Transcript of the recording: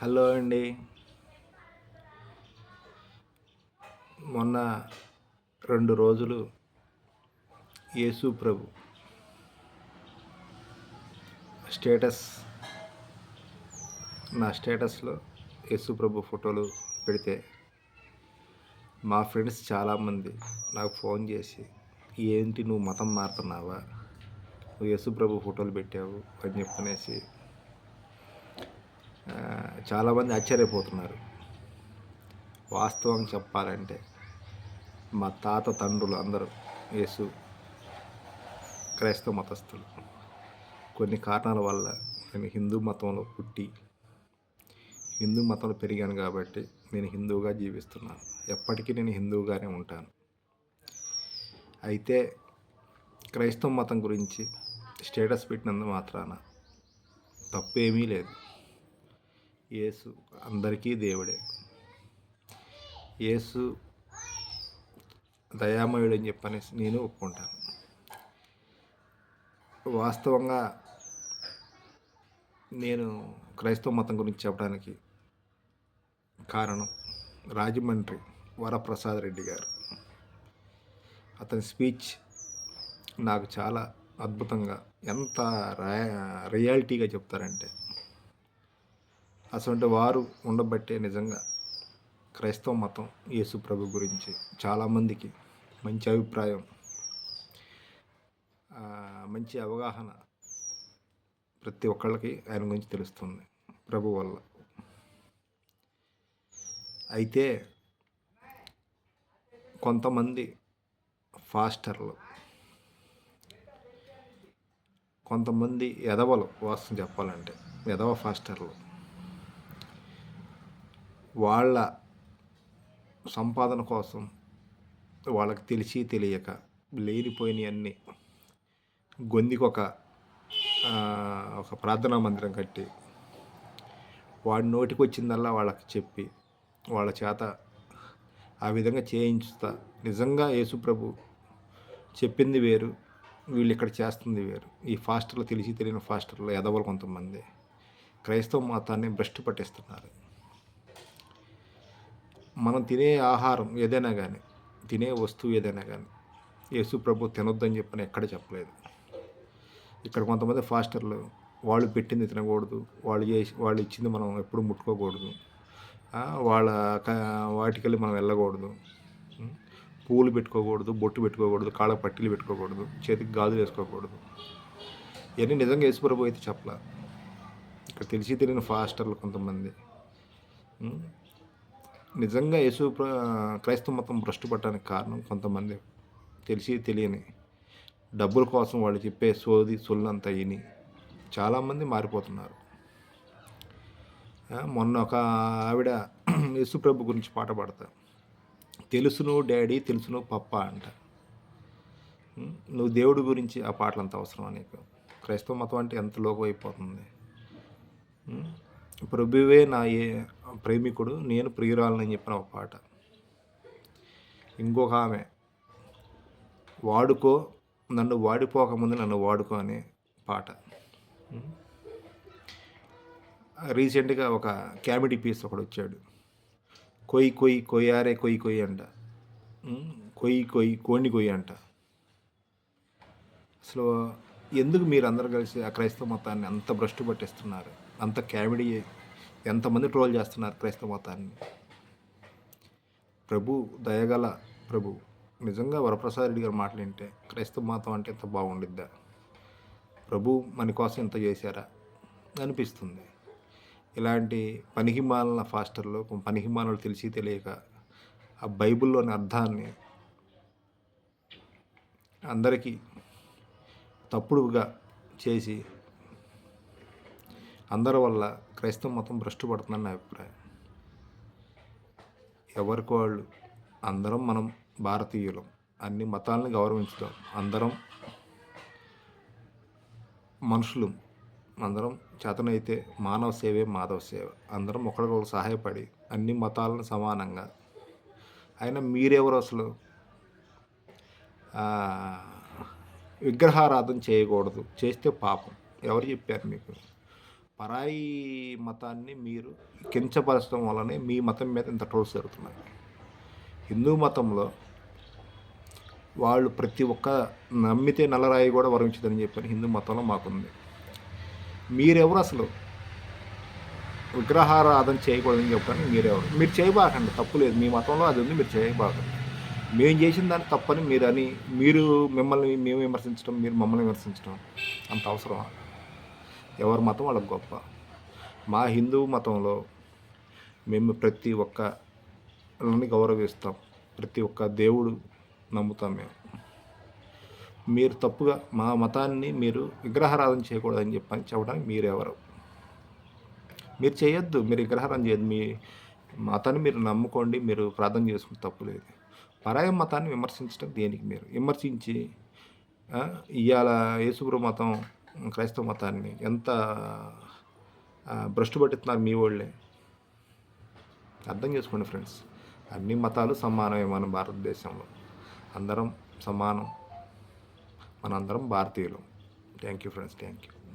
Hello అండి. మొన్న రెండు రోజులు యేసు ప్రభు స్టేటస్ నా స్టేటస్లో యేసు ప్రభు ఫోటోలు పెడితే మా ఫ్రెండ్స్ చాలామంది నాకు ఫోన్ చేసి ఏంటి నువ్వు మతం మారుతున్నావా? నువ్వు యేసు ప్రభు ఫోటోలు పెట్టావు అని చెప్పనేసి చాలామంది ఆశ్చర్యపోతున్నారు. వాస్తవం చెప్పాలంటే మా తాత తండ్రులు అందరూ యేసు క్రైస్తవ మతస్థులు. కొన్ని కారణాల వల్ల నేను హిందూ మతంలో పుట్టి హిందూ మతంలో పెరిగాను కాబట్టి నేను హిందువుగా జీవిస్తున్నాను. ఎప్పటికీ నేను హిందువుగానే ఉంటాను. అయితే క్రైస్తవ మతం గురించి స్టేటస్ పెట్టినందు మాత్రాన తప్పేమీ లేదు. యేసు అందరికీ దేవుడే. యేసు దయామయుడు అని చెప్పనేసి నేను ఒప్పుకుంటాను. వాస్తవంగా నేను క్రైస్తవ మతం గురించి చెప్పడానికి కారణం రాజమండ్రి వరప్రసాద్ రెడ్డి గారు. అతని స్పీచ్ నాకు చాలా అద్భుతంగా ఎంత రియాలిటీగా చెప్తారంటే అటువంటి వారు ఉండబట్టే నిజంగా క్రైస్తవ మతం యేసు ప్రభు గురించి చాలామందికి మంచి అభిప్రాయం మంచి అవగాహన ప్రతి ఒక్కళ్ళకి ఆయన గురించి తెలుస్తుంది ప్రభు వల్ల. అయితే కొంతమంది ఫాస్టర్లు కొంతమంది ఎదవలు వాస్తవం చెప్పాలంటే ఎదవ ఫాస్టర్లు వాళ్ళ సంపాదన కోసం వాళ్ళకి తెలిసి తెలియక లేనిపోయినవన్నీ గొందికొక ఒక ప్రార్థనా మందిరం కట్టి వాడి నోటికి వచ్చిందల్లా వాళ్ళకి చెప్పి వాళ్ళ చేత ఆ విధంగా చేయించుతా. నిజంగా యేసుప్రభు చెప్పింది వేరు వీళ్ళు ఇక్కడ చేస్తుంది వేరు. ఈ ఫాస్టర్లు తెలిసి తెలియని ఫాస్టర్లు ఎదవలు కొంతమంది క్రైస్తవ మతాన్ని భ్రష్టు పట్టిస్తున్నారు. మనం తినే ఆహారం ఏదైనా కానీ తినే వస్తువు ఏదైనా కానీ యేసు ప్రభు తినొద్దని చెప్పని ఎక్కడ చెప్పలేదు. ఇక్కడ కొంతమంది ఫాస్టర్లు వాళ్ళు పెట్టింది తినకూడదు వాళ్ళు చేసి వాళ్ళు ఇచ్చింది మనం ఎప్పుడు ముట్టుకోకూడదు. వాళ్ళ వాటికెళ్ళి మనం వెళ్ళకూడదు. పూలు పెట్టుకోకూడదు బొట్టు పెట్టుకోకూడదు కాళ్ళ పట్టీలు పెట్టుకోకూడదు చేతికి గాజులు వేసుకోకూడదు. ఇవన్నీ నిజంగా యేసుప్రభు అయితే చెప్పలా. ఇక్కడ తెలిసి తెలియని ఫాస్టర్లు కొంతమంది. నిజంగా యేసు క్రైస్తవ మతం భ్రష్టు పట్టడానికి కారణం కొంతమంది తెలిసి తెలియని డబ్బుల కోసం వాళ్ళు చెప్పే సోది సొల్లంతా విని చాలామంది మారిపోతున్నారు. మొన్న ఒక ఆవిడ యేసుప్రభు గురించి పాట పాడతా. తెలుసును డాడీ తెలుసును పప్ప అంట. నువ్వు దేవుడి గురించి ఆ పాటలు అంత అవసరమా నీకు? క్రైస్తవ మతం అంటే ఎంత లోకం అయిపోతుంది? ప్రభువే నా ఏ ప్రేమికుడు నేను ప్రియురాలని చెప్పిన ఒక పాట. ఇంకొక ఆమె వాడుకో నన్ను వాడిపోకముందు నన్ను వాడుకో అనే పాట. రీసెంట్గా ఒక కామెడీ పీస్ ఒకడు వచ్చాడు. కొయ్యి కొయ్యి కొయ్యారే కొయ్యి కొయ్యి అంట. కొయ్యి కొయ్యి కోణి కొయ్యి అంట. అసలు ఎందుకు మీరు అందరు కలిసి ఆ క్రైస్తవ మతాన్ని అంత భ్రష్టు పట్టిస్తున్నారు? అంత కామెడీ ఎంతమంది ట్రోల్ చేస్తున్నారు క్రైస్తవ మతాన్ని? ప్రభు దయగల ప్రభు నిజంగా వరప్రసాద్ రెడ్డి గారు మాట్లాడింటే క్రైస్తవ మతం అంటే ఎంత బాగుండిద్దా? ప్రభు మన కోసం ఇంత చేశారా? అనిపిస్తుంది. ఇలాంటి పనికిమాలిన ఫాస్టర్లు పనికిమాలను తెలిసి తెలియక ఆ బైబిల్లోని అర్థాన్ని అందరికీ తప్పుడుగా చేసి అందరి వల్ల క్రైస్తవ మతం భ్రష్టు పడుతుందని నా అభిప్రాయం. ఎవరికి వాళ్ళు? అందరం మనం భారతీయులం. అన్ని మతాలను గౌరవించుతాం. అందరం మనుషులు. అందరం చేతనైతే మానవ సేవే మాధవ సేవ. అందరం ఒకరికొకరు సహాయపడి అన్ని మతాలను సమానంగా. అయినా మీరెవరు అసలు? విగ్రహారాధన చేయకూడదు. చేస్తే పాపం. ఎవరు చెప్పారు మీకు? పరాయి మతాన్ని మీరు కించపరచడం వల్లనే మీ మతం మీద ఇంత ట్రోల్స్ జరుగుతున్నాయి. హిందూ మతంలో వాళ్ళు ప్రతి ఒక్క నమ్మితే నల్లరాయి కూడా వరించదని చెప్పని హిందూ మతంలో మాకుంది. మీరెవరు అసలు? విగ్రహారాధన చేయకూడదని చెప్పడానికి మీరెవరు? మీరు చేయబాకండి తప్పు లేదు. మీ మతంలో అది ఉంది మీరు చేయబాకండి. మేము చేసిన దాన్ని తప్పని మీరు అని మీరు మిమ్మల్ని మేము విమర్శించడం మీరు మమ్మల్ని విమర్శించడం అంత అవసరం ఎవరి మతం వాళ్ళకి గొప్ప. మా హిందూ మతంలో మేము ప్రతి ఒక్కరిని గౌరవిస్తాం. ప్రతి ఒక్క దేవుడు నమ్ముతాం మేము. మీరు తప్పుగా మా మతాన్ని మీరు విగ్రహారాధన చేయకూడదని చెప్పని చెప్పడానికి మీరెవరు? మీరు చేయొద్దు మీరు విగ్రహారాధన చేయద్దు. మీ మతాన్ని మీరు నమ్ముకోండి మీరు ప్రార్థన చేసుకుని తప్పు లేదు. పరాయ మతాన్ని విమర్శించడం దేనికి మీరు? విమర్శించి ఇవాళ యేసుగురు మతం క్రైస్తవ మతాన్ని ఎంత భ్రష్టు పట్టిస్తున్నారు మీ వాళ్ళే? అర్థం చేసుకోండి ఫ్రెండ్స్. అన్ని మతాలు సమానమే మన భారతదేశంలో. అందరం సమానం. మనందరం భారతీయులు. Thank you friends thank you.